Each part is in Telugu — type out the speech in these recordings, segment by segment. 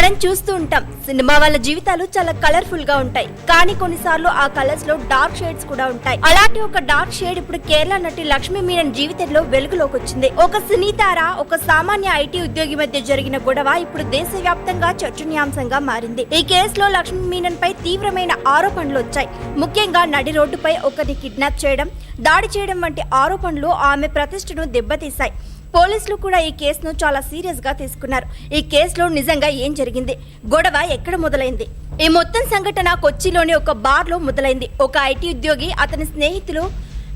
మనం చూస్తూ ఉంటాం. సినిమా వాళ్ళ జీవితాలు చాలా కలర్ఫుల్గా ఉంటాయి. కానీ కొన్నిసార్లు ఆ కలర్స్లో డార్క్ షేడ్స్ కూడా ఉంటాయి. అలాంటి ఒక డార్క్ షేడ్ ఇప్పుడు కేరళ నటి లక్ష్మీ మీనన్ జీవితంలో వెలుగులోకి వచ్చింది. ఒక సినీతార ఒక సామాన్య ఐటీ ఉద్యోగి మధ్య జరిగిన గొడవ ఇప్పుడు దేశవ్యాప్తంగా చర్చనీయాంశంగా మారింది. ఈ కేసులో లక్ష్మీ మీనన్ పై తీవ్రమైన ఆరోపణలు వచ్చాయి. ముఖ్యంగా నడి రోడ్డుపై ఒకరిని కిడ్నాప్ చేయడం దాడి చేయడం వంటి ఆరోపణలు ఆమె ప్రతిష్టను దెబ్బతీశాయి. పోలీసులు కూడా ఈ కేసును చాలా సీరియస్గా తీసుకున్నారు. ఈ కేసులో నిజంగా ఏం జరిగింది? గొడవ ఎక్కడ మొదలైంది? ఈ మొత్తం సంఘటన కొచ్చిలోని ఒక బార్లో మొదలైంది. ఒక ఐటీ ఉద్యోగి అతని స్నేహితులు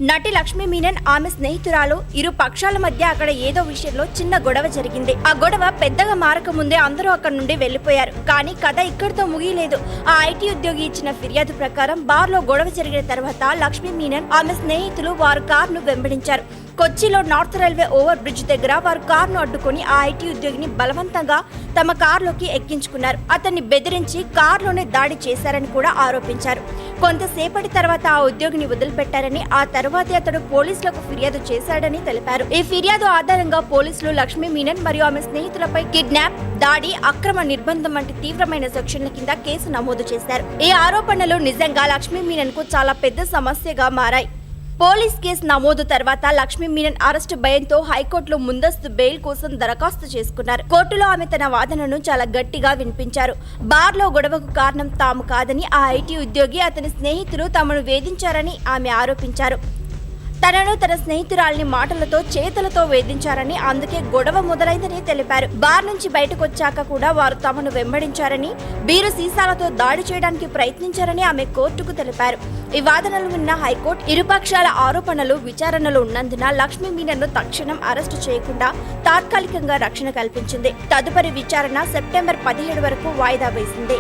నటి లక్ష్మీ మీనన్ ఆమె స్నేహితురాలు. ఇరు పక్షాల మధ్య అక్కడ ఏదో విషయంలో చిన్న గొడవ జరిగింది. ఆ గొడవ పెద్దగా మారకముందే అందరూ అక్కడ నుండి వెళ్ళిపోయారు కానీ కథ ఇక్కడితో ముగియలేదు. ఆ ఐటీ ఉద్యోగి ఇచ్చిన ఫిర్యాదు ప్రకారం బార్లో గొడవ జరిగిన తర్వాత లక్ష్మీ మీనన్ ఆమె స్నేహితులు వారు కారును వెంబడించారు. కొచ్చిలో నార్త్ రైల్వే ఓవర్ బ్రిడ్జ్ దగ్గర వారు కారును అడ్డుకుని ఆ ఐటీ ఉద్యోగిని బలవంతంగా తమ కారులోకి ఎక్కించుకున్నారు. అతన్ని బెదిరించి కారులోనే దాడి చేశారని కూడా ఆరోపించారు. కొంతసేపటి తర్వాత ఆ ఉద్యోగిని వదిలిపెట్టారని ఆ తర్వాతే అతడు పోలీసులకు ఫిర్యాదు చేశాడని తెలిపారు. ఈ ఫిర్యాదు ఆధారంగా పోలీసులు లక్ష్మీ మీనన్ మరియు ఆమె స్నేహితులపై కిడ్నాప్ దాడి అక్రమ నిర్బంధం వంటి తీవ్రమైన సెక్షన్ల కింద కేసు నమోదు చేశారు. ఈ ఆరోపణలు నిజంగా లక్ష్మీ మీనన్కు చాలా పెద్ద సమస్యగా మారాయి. పోలీస్ కేసు నమోదు తర్వాత లక్ష్మీ మీనన్ అరెస్టు భయంతో హైకోర్టులో ముందస్తు బెయిల్ కోసం దరఖాస్తు చేసుకున్నారు. కోర్టులో ఆమె తన వాదనను చాలా గట్టిగా వినిపించారు. బార్లో గొడవకు కారణం తాము కాదని ఆ ఐటీ ఉద్యోగి అతని స్నేహితులు తమను వేధించారని ఆమె ఆరోపించారు. తనను తన స్నేహితురాల్ని మాటలతో చేతులతో వేధించారని అందుకే గొడవ మొదలైందని తెలిపారు. బార్ నుంచి బయటకు వచ్చాక కూడా వారు తమను వెంబడించారని బీరు సీసాలతో దాడి చేయడానికి ప్రయత్నించారని ఆమె కోర్టుకు తెలిపారు. ఈ వాదనలు విన్న హైకోర్టు ఇరుపక్షాల ఆరోపణలు విచారణలు ఉన్నందున లక్ష్మీ మీనన్ను తక్షణం అరెస్టు చేయకుండా తాత్కాలికంగా రక్షణ కల్పించింది. తదుపరి విచారణ సెప్టెంబర్ పదిహేడు వరకు వాయిదా వేసింది.